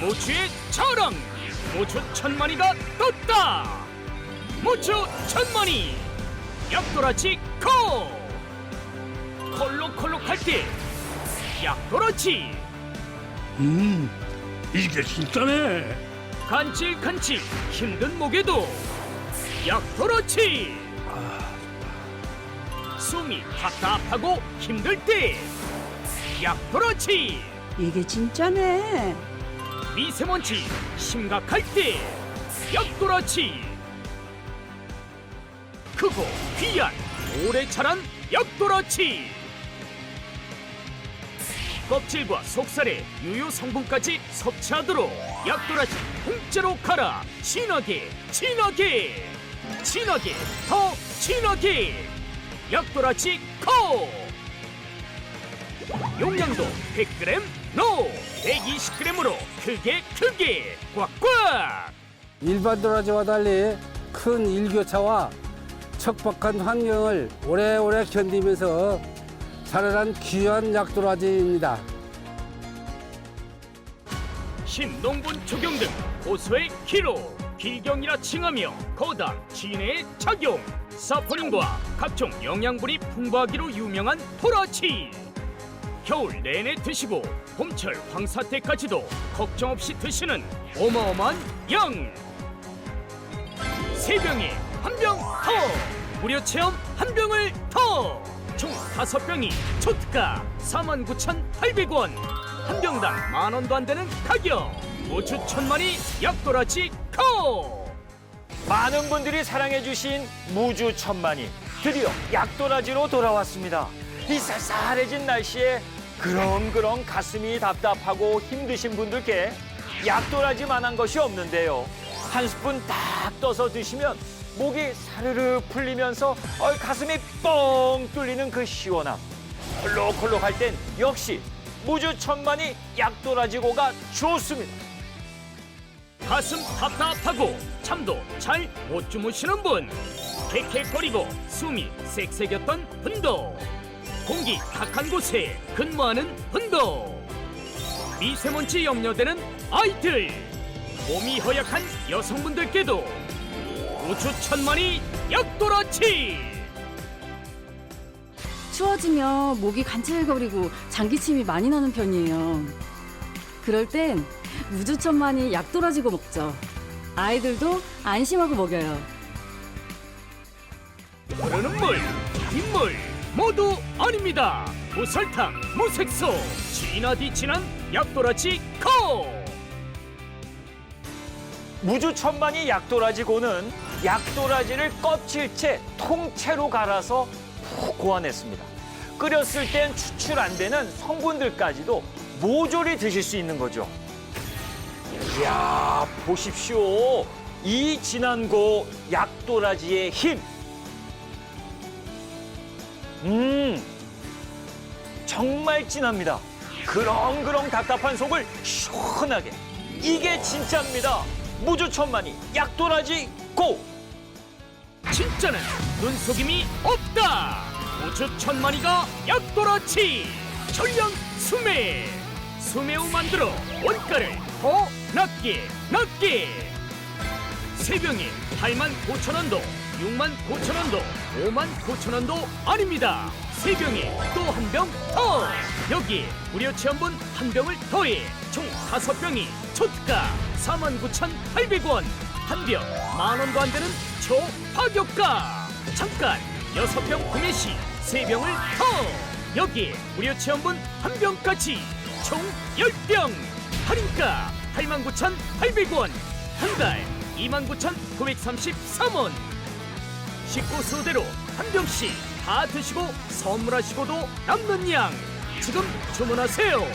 모추의 자랑. 모추 천만이가 떴다. 모추 천만이 약도라치 코 콜록콜록할 때 약도라치. 음, 이게 진짜네. 간질간질 힘든 목에도 약도라치. 숨이 답답하고 힘들 때 약도라치. 이게 진짜네. 미세먼지 심각할 때 약도라치. 크고 귀한 오래 자란 약도라치. 껍질과 속살에 유효 성분까지 섭취하도록 약도라치 통째로 갈아 진하게 진하게 진하게 더 진하게. 약도라치 코! 용량도 100g 노 120g으로 크게 크게 꽉꽉. 일반 도라지와 달리 큰 일교차와 척박한 환경을 오래오래 견디면서 자라난 귀한 약도라지입니다. 신농분 적용 등 고소의 키로 기경이라 칭하며 거담 진해의 작용. 사포닌과 각종 영양분이 풍부하기로 유명한 토라치 겨울 내내 드시고 봄철 황사 때까지도 걱정 없이 드시는 어마어마한 양 세 병에 한 병 더! 무료 체험 한 병을 더! 총 다섯 병이 초특가 49,800원! 한 병당 만 원도 안 되는 가격! 모추 천만이 약도라치 코! 많은 분들이 사랑해주신 무주 천만이 드디어 약도라지로 돌아왔습니다. 이 쌀쌀해진 날씨에 그렁그렁 가슴이 답답하고 힘드신 분들께 약도라지만한 것이 없는데요. 한 스푼 딱 떠서 드시면 목이 사르르 풀리면서 어, 가슴이 뻥 뚫리는 그 시원함. 콜록콜록할 땐 역시 무주 천만이 약도라지고가 좋습니다. 가슴 답답하고 잠도 잘 못 주무시는 분 헥헥거리고 숨이 쌕쌕였던 분도 공기 탁한 곳에 근무하는 분도 미세먼지 염려되는 아이들 몸이 허약한 여성분들께도 우주 천만이 약도라치 추워지면 목이 간질거리고 장기침이 많이 나는 편이에요. 그럴 땐 우주천만이 약돌아지고 먹죠. 아이들도 안심하고 먹여요. 흐르는 물, 빗물 모두 아닙니다. 무설탕, 무색소, 진하디 진한 약도라치 코! 무주 천만이 약도라지 고는 약도라지를 껍질째 통째로 갈아서 푹 고안했습니다. 끓였을 땐 추출 안 되는 성분들까지도 모조리 드실 수 있는 거죠. 이야, 보십시오. 이 진한 고 약도라지의 힘. 음, 정말 진합니다. 그렁그렁 답답한 속을 시원하게. 이게 진짜입니다. 무주천만이 약도라지 고! 진짜는 눈속임이 없다. 우주 천만이가 약도라치 전량 수매 수매우 만들어 원가를 더 낮게 낮게 세 병에 8만 9천 원도 6만 9천 원도 5만 9천 원도 아닙니다. 세 병에 또 한 병 더. 여기에 무료 체험분 한 병을 더해 총 다섯 병이 초특가 49,800원. 한 병 만 원도 안 되는 초파격가. 잠깐 여섯 병 구매 시 세 병을 더. 여기에 무료 체험분 한 병까지 총 10병. 할인가 89,800원. 한 달 29,933원 식구 수대로 한 병씩 다 드시고 선물하시고도 남는 양 지금 주문하세요.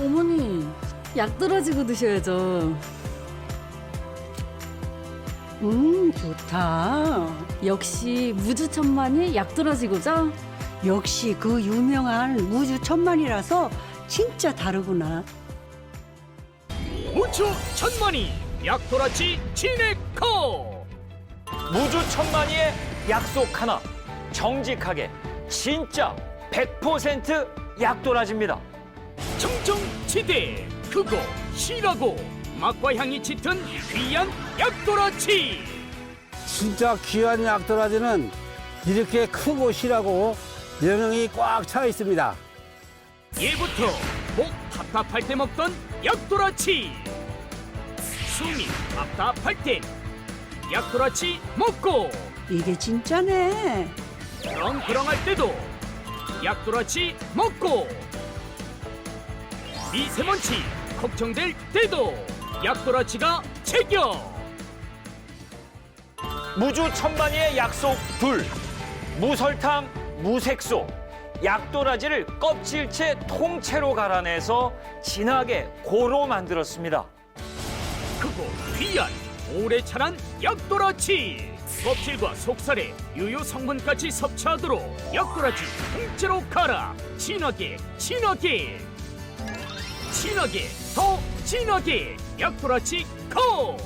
어머니, 약돌아지고 드셔야죠. 음, 좋다. 역시 무주천만이 약돌아지고죠? 역시 그 유명한 무주 천만이라서 진짜 다르구나. 무초 천만이 약도라치 진액커 무주 천만이의 약속 하나 정직하게 진짜 100% 약도라지입니다. 청정지대 크고 실하고 맛과 향이 짙은 귀한 약도라치 진짜 귀한 약도라지는 이렇게 크고 실하고 영양이 꽉 차 있습니다. 예부터 목 답답할 때 먹던 약도라치. 숨이 답답할 땐 약도라치 먹고. 이게 진짜네. 그렁그렁할 때도 약도라치 먹고. 미세먼지 걱정될 때도 약도라치가 제격 무주 천만이의 약속 둘. 무설탕 무색소 약도라지를 껍질째 통째로 갈아내서 진하게 고로 만들었습니다. 크고 귀한 오래 자란 약도라치 껍질과 속살에 유효 성분까지 섭취하도록 약도라치 통째로 갈아 진하게 진하게! 진하게 더 진하게! 약도라치 코!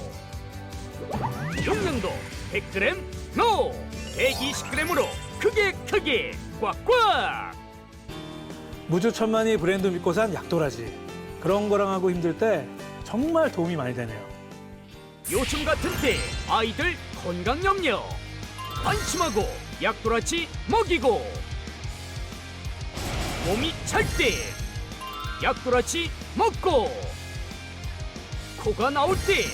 용량도 100g 노 120g으로 크게 크게 꽉꽉! 무주천만이 브랜드 믿고 산 약도라지. 그렁그렁하고 힘들 때 정말 도움이 많이 되네요. 요즘 같은 때 아이들 건강 염려 안심하고 약도라치 먹이고. 몸이 찰 때 약도라치 먹고. 코가 나올 때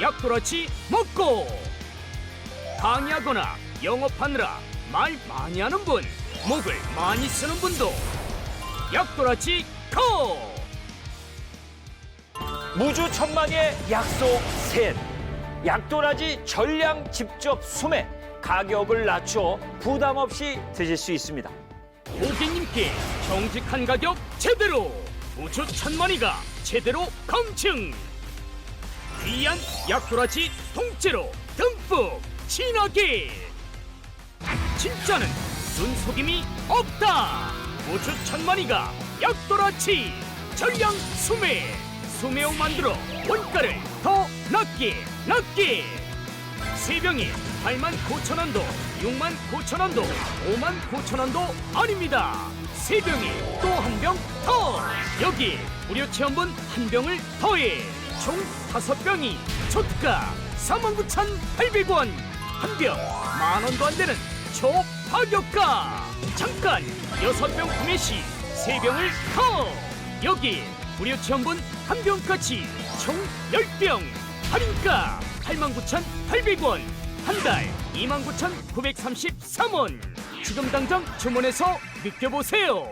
약도라치 먹고. 강의하거나 영업하느라 말 많이 하는 분 목을 많이 쓰는 분도. 약도라치 코! 무주 천만의 약속 셋. 약도라지 전량 직접 수매. 가격을 낮춰 부담 없이 드실 수 있습니다. 고객님께 정직한 가격 제대로. 우주 천만이가 제대로 검증. 귀한 약도라지 통째로 듬뿍 진하게. 진짜는 눈속임이 없다 우주 천만이가 약도라치 전량 수매 수매용 만들어 원가를 더 낮게 낮게 세 병에 8만 9천 원도, 6만 9천 원도, 5만 9천 원도 아닙니다. 세 병에 또한 병 더. 여기 무료 체험분 한 병을 더해 총 다섯 병이 초특가 4만 9천 800원. 한 병 만 원도 안 되는 초 파격가. 잠깐 여섯 병 구매 시 세 병을 더. 여기 무료 체험분 한 병까지 총 10병 할인가 89,800원 한 달 29,933원 지금 당장 주문해서 느껴보세요